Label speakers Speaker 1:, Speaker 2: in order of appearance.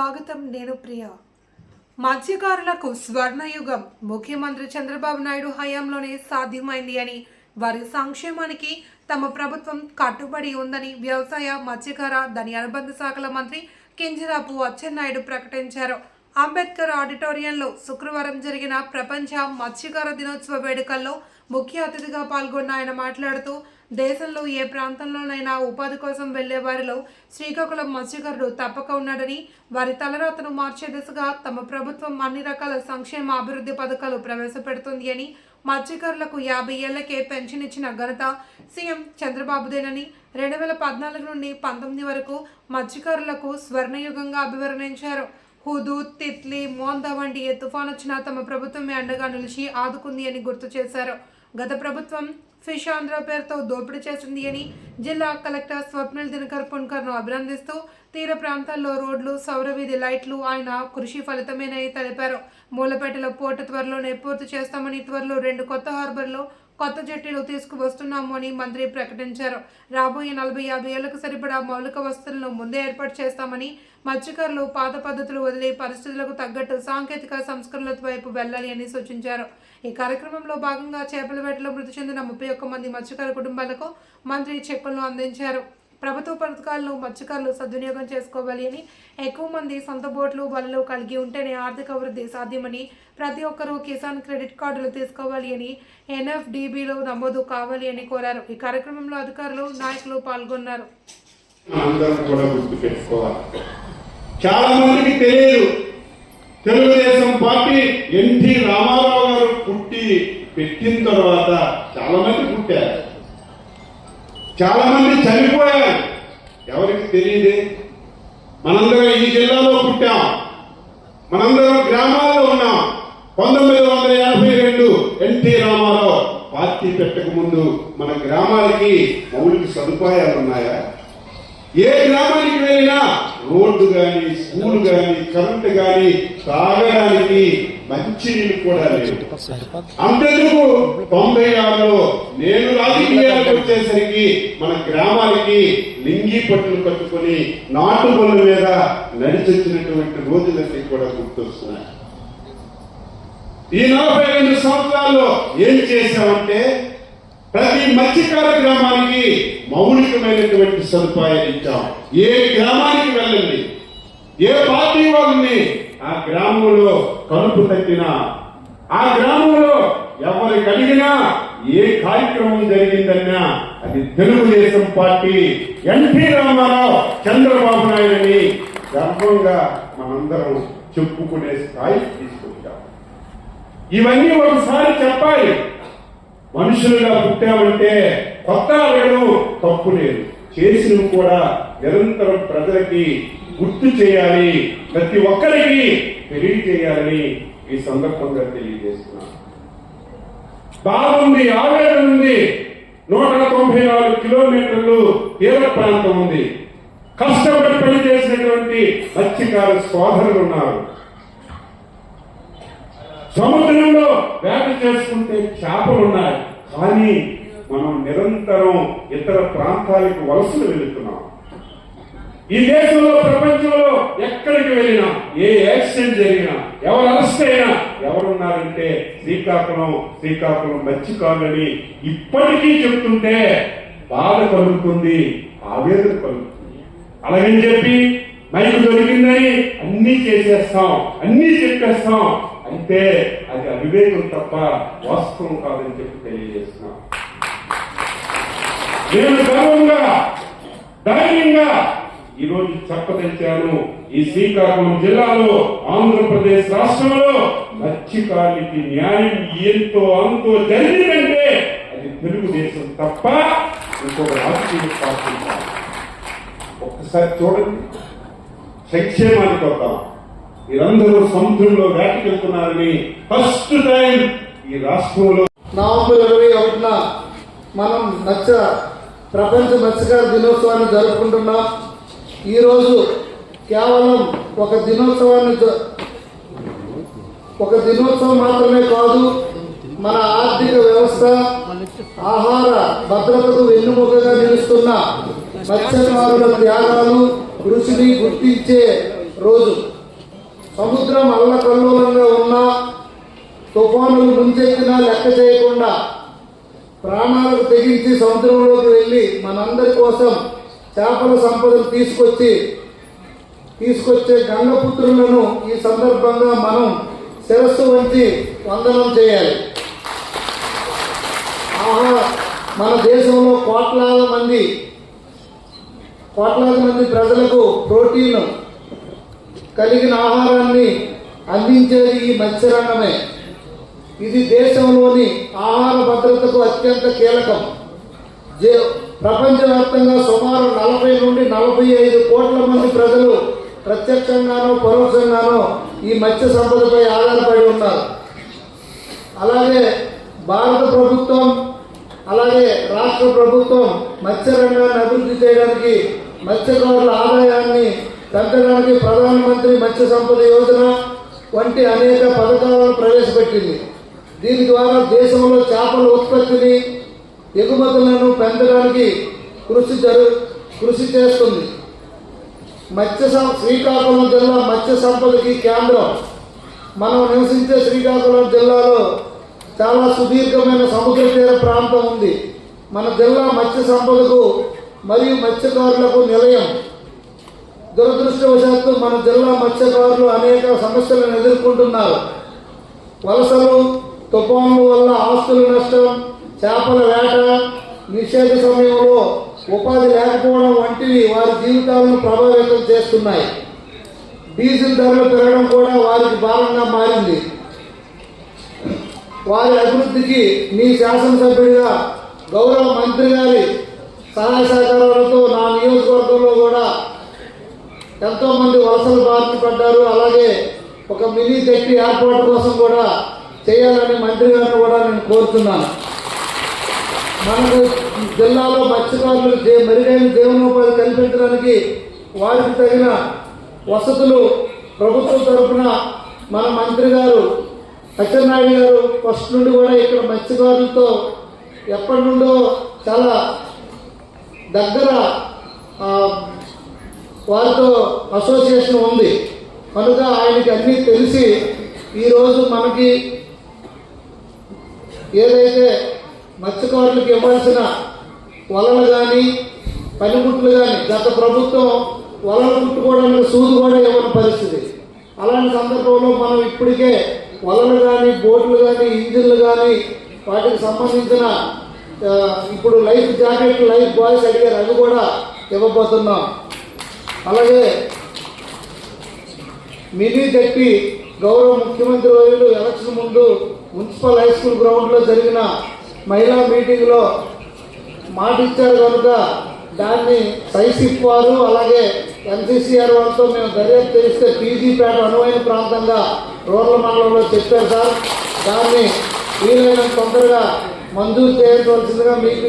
Speaker 1: స్వాగతం నేను ప్రియ. మత్స్యకారులకు స్వర్ణయుగం. ముఖ్యమంత్రి చంద్రబాబు నాయుడు హయాంలోనే సాధ్యమైంది అని వారి సంక్షేమానికి తమ ప్రభుత్వం కట్టుబడి ఉందని వ్యవసాయ మత్స్యకార దాని అనుబంధ శాఖల మంత్రి కింజరాపు అచ్చెన్నాయుడు ప్రకటించారు. అంబేద్కర్ ఆడిటోరియంలో శుక్రవారం జరిగిన ప్రపంచ మత్స్యకార దినోత్సవ వేడుకల్లో ముఖ్య అతిథిగా పాల్గొన్న ఆయన మాట్లాడుతూ దేశంలో ఏ ప్రాంతంలోనైనా ఉపాధి కోసం వెళ్ళే వారిలో శ్రీకాకుళం మత్స్యకారుడు తప్పక ఉన్నాడని వారి తలరాతను మార్చే దిశగా తమ ప్రభుత్వం అన్ని రకాల సంక్షేమ అభివృద్ధి పథకాలు ప్రవేశపెడుతుంది అని మత్స్యకారులకు యాభై ఏళ్ళకే పెన్షన్ ఇచ్చిన ఘనత సీఎం చంద్రబాబుదేనని రెండు వేల పద్నాలుగు నుండి పంతొమ్మిది వరకు మత్స్యకారులకు స్వర్ణయుగంగా అభివర్ణించారు. హుదూ తిత్లీ మోందా వంటి ఏ తుఫాన్ వచ్చినా తమ ప్రభుత్వమే అండగా నిలిచి ఆదుకుంది అని గుర్తు చేశారు. గత ప్రభుత్వం ఫిష్ ఆంధ్ర పేరుతో దోపిడీ చేసింది అని జిల్లా కలెక్టర్ స్వప్నిల్ దినకర్ పున్కర్ను అభినందిస్తూ తీర ప్రాంతాల్లో రోడ్లు సౌరవీధి లైట్లు ఆయన కృషి ఫలితమేనని తెలిపారు. మూలపేటలో పోర్టు త్వరలోనే పూర్తి చేస్తామని త్వరలో రెండు కొత్త హార్బర్లు కొత్త జట్టీలు తీసుకువస్తున్నాము అని మంత్రి ప్రకటించారు. రాబోయే నలభై యాభై ఏళ్ళకు సరిపడా మౌలిక వసతులను ముందే ఏర్పాటు చేస్తామని మత్స్యకారులు పాత పద్ధతులు వదిలి పరిస్థితులకు తగ్గట్టు సాంకేతిక సంస్కరణల వైపు వెళ్ళాలి అని సూచించారు. ఈ కార్యక్రమంలో భాగంగా చేపల వేటలో మృతి చెందిన ముప్పై ఒక్క మంది మత్స్యకార కుటుంబాలకు మంత్రి చెక్కులను అందించారు. ప్రభుత్వ పథకాలను మత్స్యకారులు సద్వినియోగం చేసుకోవాలి అని ఎక్కువ మంది సొంత బోట్లు బలలు కలిగి ఉంటేనే ఆర్థిక అభివృద్ధి సాధ్యమని ప్రతి ఒక్కరూ కిసాన్ క్రెడిట్ కార్డులు తీసుకోవాలి అని ఎన్ఎఫ్డిబిలో నమోదు కావాలి అని కోరారు. ఈ కార్యక్రమంలో అధికారులు నాయకులు పాల్గొన్నారు.
Speaker 2: చాలా మందికి తెలియదు. తెలుగుదేశం పార్టీ ఎన్టీ రామారావు గారు పుట్టి పెట్టిన తర్వాత చాలా మంది పుట్టారు. చాలా మంది చనిపోయారు. ఎవరికి తెలియదే? మనందరం ఈ జిల్లాలో పుట్టాం. మనందరం గ్రామాల్లో ఉన్నాం. పంతొమ్మిది వందల యాభై రెండు ఎన్టీ రామారావు పార్టీ పెట్టక ముందు మన గ్రామాలకి మౌలిక సదుపాయాలు ఉన్నాయా? ఏ గ్రామానికి వెళ్ళినా రోడ్డు గాని స్కూల్ గాని కరెంట్ గాని తాగడానికి మంచి నీళ్ళు కూడా లేదు అంతెందుకు? తొంభై ఆరులో నేను రాజకీయాలకు వచ్చేసరికి మన గ్రామాలకి లింగి పట్టులు కట్టుకొని నాటు బొల్ల మీద నడిచొచ్చినటువంటి రోజులన్నీ కూడా గుర్తొస్తున్నాయి. ఈ నలభై రెండు సంవత్సరాల్లో ఏం చేశామంటే ప్రతి మత్స్యకార గ్రామానికి మౌలికమైనటువంటి సదుపాయాలు ఇచ్చాం. ఏ గ్రామానికి వెళ్ళండి. ఏ పార్టీ వాళ్ళని ఆ గ్రామంలో కలుపు తట్టినా ఆ గ్రామంలో ఎవరికి అడిగినా ఏ కార్యక్రమం జరిగిందన్నా అది తెలుగుదేశం పార్టీ ఎన్టీ రామారావు చంద్రబాబు నాయుడని గర్వంగా మనందరం చెప్పుకునే స్థాయి తీసుకొచ్చాం. ఇవన్నీ ఒకసారి చెప్పాలి. మనుషులుగా పుట్టామంటే కొత్త అడగడం తప్పు లేదు. చేసినవి కూడా నిరంతరం ప్రజలకి గుర్తు చేయాలి. ప్రతి ఒక్కరికి తెలియజేయాలని ఈ సందర్భంగా తెలియజేస్తున్నాను. బాగుంది ఆవేదన ఉంది. నూట తొంభై నాలుగు కిలోమీటర్లు తీర ప్రాంతం ఉంది. కష్టపడి పనిచేసినటువంటి మత్స్యకార సోదరులు ఉన్నారు. సముద్రంలో వేట చేసుకుంటే చేపలు ఉన్నాయి. కానీ మనం నిరంతరం ఇతర ప్రాంతాలకు వలసలు వెళుతున్నాం. ఈ దేశంలో ప్రపంచంలో ఎక్కడికి వెళ్ళినా ఏ యాక్సిడెంట్ జరిగినా ఎవరు అరెస్ట్ అయినా ఎవరున్నారంటే శ్రీకాకుళం శ్రీకాకుళం కాదని ఇప్పటికీ చెప్తుంటే బాధ కలుగుతుంది ఆవేదన కలుగుతుంది. అలాగని చెప్పి మైకు దొరికిందని అన్ని చేసేస్తాం అన్ని చెప్పేస్తాం. అయితే అది అవివేకం తప్ప వాస్తవం కాదని చెప్పి తెలియజేస్తున్నాం. నేను గర్వంగా ధైర్యంగా ఈరోజు చెప్పదలిచాను. ఈ శ్రీకాకుళం జిల్లాలో ఆంధ్రప్రదేశ్ రాష్ట్రంలో మత్స్యకారులకి న్యాయం ఎంతో అంతో జరిగిందంటే అది తెలుగుదేశం తప్ప ఇంకొక రాజకీయ పార్టీ ఒక్కసారి చూడండి. సంక్షేమానికి వద్దాం. మీరందరూ సముద్రంలో వేటకెళ్తున్నారని ఫస్ట్ టైం ఈ రాష్ట్రంలో
Speaker 3: నవంబర్ ఇరవై ఒకటిన మనం మత్స్య ప్రపంచ మత్స్యకార దినోత్సవాన్ని జరుపుకుంటున్నాం. ఈరోజు కేవలం ఒక దినోత్సవాన్ని ఒక దినోత్సవం మాత్రమే కాదు మన ఆర్థిక వ్యవస్థ ఆహార భద్రతకు వెన్నుముకగా నిలుస్తున్న మత్స్యకారుల త్యాగాలు కృషిని గుర్తించే రోజు. సముద్రం అల్లకల్లోలంగా ఉన్నా తుఫానులు ముంచెత్తినా లెక్క చేయకుండా ప్రాణాలకు తెగించి సముద్రంలోకి వెళ్ళి మనందరి కోసం చేపల సంపదను తీసుకొచ్చి తీసుకొచ్చే గంగపుత్రులను ఈ సందర్భంగా మనం శిరస్సు వంచి వందనం చేయాలి. ఆహా మన దేశంలో కోట్లాది మంది కోట్లాది మంది ప్రజలకు ప్రోటీన్ కలిగిన ఆహారాన్ని అందించేది ఈ మత్స్యరంగమే. ఇది దేశంలోని ఆహార భద్రతకు అత్యంత కీలకం. ప్రపంచవ్యాప్తంగా సుమారు నలభై నుండి నలభై ఐదు కోట్ల మంది ప్రజలు ప్రత్యక్షంగానో పరోక్షంగానో ఈ మత్స్య సంపదపై ఆధారపడి ఉన్నారు. అలాగే భారత ప్రభుత్వం అలాగే రాష్ట్ర ప్రభుత్వం మత్స్య రంగాన్ని అభివృద్ధి చేయడానికి మత్స్యకారుల ఆదాయాన్ని పెంచడానికి ప్రధానమంత్రి మత్స్య సంపద యోజన వంటి అనేక పథకాలను ప్రవేశపెట్టింది. దీని ద్వారా దేశంలో చేపల ఉత్పత్తిని ఎగుమతులను పెంచడానికి కృషి జరు కృషి చేస్తుంది. మత్స్య శ్రీకాకుళం జిల్లా మత్స్య సంపదకి కేంద్రం. మనం నివసించే శ్రీకాకుళం జిల్లాలో చాలా సుదీర్ఘమైన సముద్ర తీర ప్రాంతం ఉంది. మన జిల్లా మత్స్య సంపదకు మరియు మత్స్యకారులకు నిలయం. దురదృష్టవశాత్తు మన జిల్లా మత్స్యకారులు అనేక సమస్యలను ఎదుర్కొంటున్నారు. వలసలు తుఫాను వల్ల ఆస్తుల నష్టం చేపల వేట నిషేధ సమయంలో ఉపాధి లేకపోవడం వంటివి వారి జీవితాలను ప్రభావితం చేస్తున్నాయి. డీజిల్ ధరలు పెరగడం కూడా వారికి భారంగా మారింది. వారి అభివృద్ధికి మీ శాసనసభ్యుడిగా గౌరవ మంత్రి గారి సహాయ సహకారాలతో నా నియోజకవర్గంలో కూడా ఎంతో మంది వలసలు బారిన అలాగే ఒక మినీ జట్టి ఏర్పాటు కోసం కూడా చేయాలని మంత్రి గారిని కూడా నేను కోరుతున్నాను. మనకు జిల్లాలో మత్స్యకారులు జీ- మెరుగైన జీవనోపాధి కల్పించడానికి వారికి తగిన వసతులు ప్రభుత్వం తరఫున మన మంత్రి గారు అచ్చెన్నాయుడు గారు ఫస్ట్ నుండి కూడా ఇక్కడ మత్స్యకారులతో ఎప్పటి నుండో చాలా దగ్గర వారితో అసోసియేషన్ ఉంది. కనుక ఆయనకి అన్నీ తెలిసి ఈరోజు మనకి ఏదైతే మత్స్యకారులకు ఇవ్వాల్సిన వలలు కానీ పనిముట్లు కానీ గత ప్రభుత్వం వలలు కుట్టుకోవడానికి సూది కూడా ఇవ్వని పరిస్థితి. అలాంటి సందర్భంలో మనం ఇప్పటికే వలలు కానీ బోట్లు కానీ ఇంజిన్లు కానీ వాటికి సంబంధించిన ఇప్పుడు లైఫ్ జాకెట్ లైఫ్ బాయ్స్ అడిగారు అవి కూడా ఇవ్వబోతున్నాం. అలాగే మినీ జట్టి గౌరవ ముఖ్యమంత్రి వర్యులు ఎలక్షన్ ముందు మున్సిపల్ హై స్కూల్ గ్రౌండ్లో జరిగిన మహిళా మీటింగ్లో మాట ఇచ్చారు కనుక దాన్ని సైసిప్ వారు అలాగే ఎన్సీసీఆర్ వారితో మేము దర్యాప్తు చేస్తే పీజీపేట అనువైన ప్రాంతంగా రూరల్ మండలంలో చెప్పారు సార్. దాన్ని వీలైనంత తొందరగా మంజూరు చేయవలసిందిగా మీకు